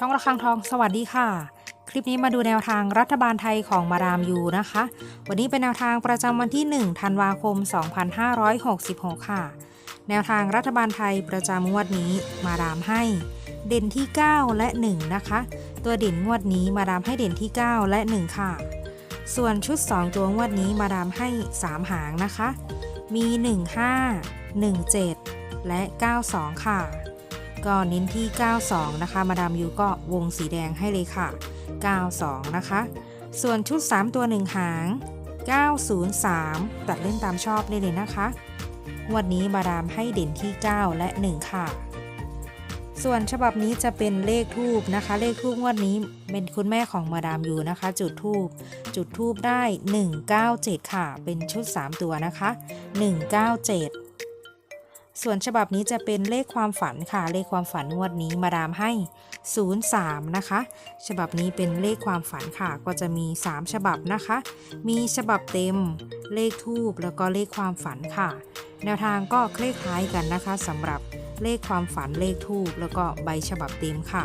ช่องระฆังทองสวัสดีค่ะ คลิปนี้มาดูแนวทางรัฐบาลไทยของมาดามยูนะคะ วันนี้เป็นแนวทางประจำวันที่ 1 ธันวาคม 2566 ค่ะ แนวทางรัฐบาลไทยประจำงวดนี้มาดามให้ เด่นที่ 9 และ 1 นะคะ ตัวเด่นงวดนี้มาดามให้เด่นที่ 9 และ 1 ค่ะ ส่วนชุด 2 ตัวงวดนี้มาดามให้ 3 หางนะคะ มี 15 17 และ 92 ค่ะ ก็เน้นที่ 92 นะคะ มาดามยูก็วงสีแดงให้เลยค่ะ 92 นะคะ ส่วนชุด 3 ตัว 1 หาง 903 ตัดเล่นตามชอบได้เลยนะคะวันนี้มาดามให้เด่นที่ 9 และ 1 ค่ะ ส่วนฉบับนี้จะเป็นเลขทูบนะคะ เลขทูบงวดนี้เป็นคุณแม่ของมาดามยูนะคะ จุดทูบจุดทูบได้ 197 ค่ะ เป็นชุด 3 ตัวนะคะ 197 ส่วนฉบับนี้จะเป็นเลขความฝันค่ะ เลขความฝันงวดนี้มาดามให้ 03 นะคะ ฉบับนี้เป็นเลขความฝันค่ะ ก็จะมี 3 ฉบับนะคะ มีฉบับเต็ม เลขทูบแล้วก็เลขความฝันค่ะ แนวทางก็คล้ายๆกันนะคะสำหรับเลขความฝันเลขทูบแล้วก็ใบฉบับเต็มค่ะ